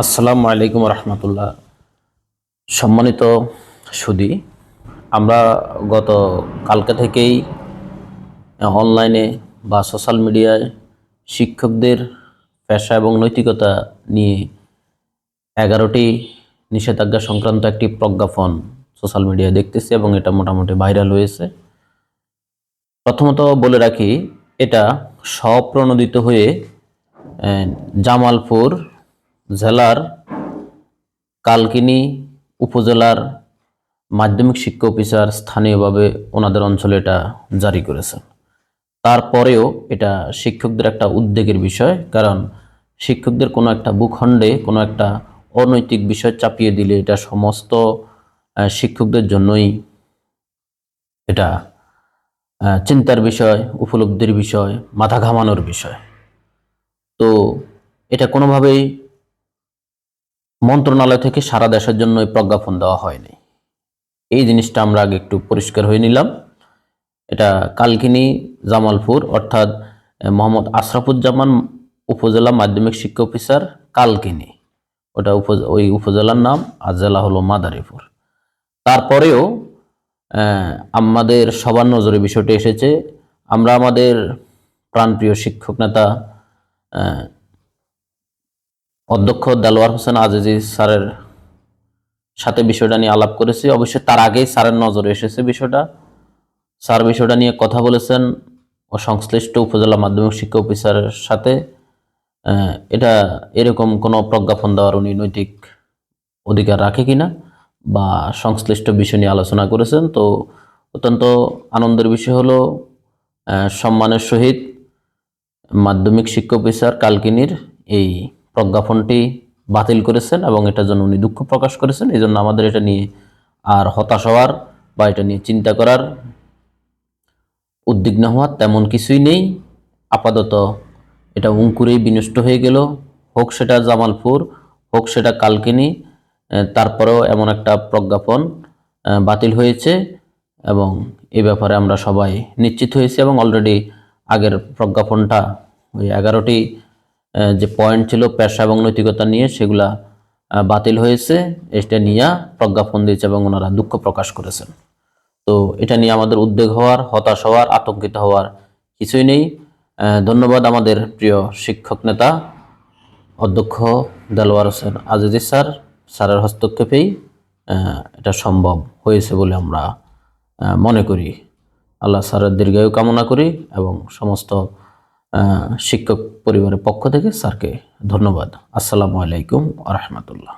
আসসালামু আলাইকুম রহমতুল্লাহ। সম্মানিত সুদী, আমরা গত কালকে থেকেই অনলাইনে বা সোশ্যাল মিডিয়ায় শিক্ষকদের পেশা এবং নৈতিকতা নিয়ে এগারোটি নিষেধাজ্ঞা সংক্রান্ত একটি প্রজ্ঞাপন সোশ্যাল মিডিয়ায় দেখতেছি এবং এটা মোটামুটি ভাইরাল হয়েছে। প্রথমত বলে রাখি, এটা স্বপ্রণোদিত হয়ে জামালপুর জেলার কালকিনি উপজেলার মাধ্যমিক শিক্ষা অফিসার স্থানীয়ভাবে ওনাদের অঞ্চলে এটা জারি করেছেন। তারপরেও এটা শিক্ষকদের একটা উদ্বেগের বিষয়, কারণ শিক্ষকদের কোনো একটা ভূখণ্ডে কোনো একটা অনৈতিক বিষয় চাপিয়ে দিলে এটা সমস্ত শিক্ষকদের জন্যই এটা চিন্তার বিষয়, উপলব্ধির বিষয়, মাথা ঘামানোর বিষয়। তো এটা কোনোভাবেই মন্ত্রণালয় থেকে সারা দেশের জন্য এই প্রজ্ঞাপন দেওয়া হয়নি। এই জিনিসটা আমরা আগে একটু পরিষ্কার হয়ে নিলাম। এটা কালকিনি, জামালপুর, অর্থাৎ মোহাম্মদ আশরাফুজ্জামান উপজেলা মাধ্যমিক শিক্ষা অফিসার কালকিনি। ওটা ওই উপজেলার নাম, আর জেলা হলো মাদারীপুর। তারপরেও আমাদের সবার নজরে বিষয়টি এসেছে। আমরা আমাদের প্রাণপ্রিয় শিক্ষক নেতা অধ্যক্ষ দেলোয়ার হোসেন আজিজি স্যারের সাথে বিষয়টা নিয়ে আলাপ করেছি। অবশ্যই তার আগেই স্যারের নজরে এসেছে বিষয়টা। স্যার বিষয়টা নিয়ে কথা বলেছেন ও সংশ্লিষ্ট উপজেলা মাধ্যমিক শিক্ষা অফিসারের সাথে। এটা এরকম কোনো প্রজ্ঞাপন দেওয়ার উনি নৈতিক অধিকার রাখে কিনা বা সংশ্লিষ্ট বিষয় নিয়ে আলোচনা করেছেন। তো অত্যন্ত আনন্দের বিষয় হলো সম্মানের সহিত মাধ্যমিক শিক্ষা অফিসার কালকিনির এই প্রজ্ঞাপনটি বাতিল করেছেন এবং এটার জন্য উনি দুঃখ প্রকাশ করেছেন। এই জন্য আমাদের এটা নিয়ে আর হতাশ হওয়ার বা এটা নিয়ে চিন্তা করার উদ্বিগ্ন হওয়ার তেমন কিছুই নেই। আপাতত এটা অঙ্কুরেই বিনষ্ট হয়ে গেল। হোক সেটা জামালপুর, হোক সেটা কালকিনি তারপরেও এমন একটা প্রজ্ঞাপন বাতিল হয়েছে এবং এ ব্যাপারে আমরা সবাই নিশ্চিত হয়েছি এবং অলরেডি আগের প্রজ্ঞাপনটা ওই এগারোটি যে পয়েন্ট ছিল পেশা এবং নৈতিকতা নিয়ে সেগুলা বাতিল হয়েছে, এটা নিয়ে প্রজ্ঞাপন দিয়েছে এবং ওনারা দুঃখ প্রকাশ করেছেন। তো এটা নিয়ে আমাদের উদ্বেগ হওয়ার, হতাশ হওয়ার, আতঙ্কিত হওয়ার কিছুই নেই। ধন্যবাদ আমাদের প্রিয় শিক্ষক নেতা, অধ্যক্ষ দেলোয়ার হোসেন আজিজি স্যার, স্যারের হস্তক্ষেপেই এটা সম্ভব হয়েছে বলে আমরা মনে করি। আল্লাহ স্যারের দীর্ঘায়ু কামনা করি এবং সমস্ত শিক্ষক পরিবারের পক্ষ থেকে স্যারকে ধন্যবাদ। আসসালামু আলাইকুম আ রহমতুল্লাহ।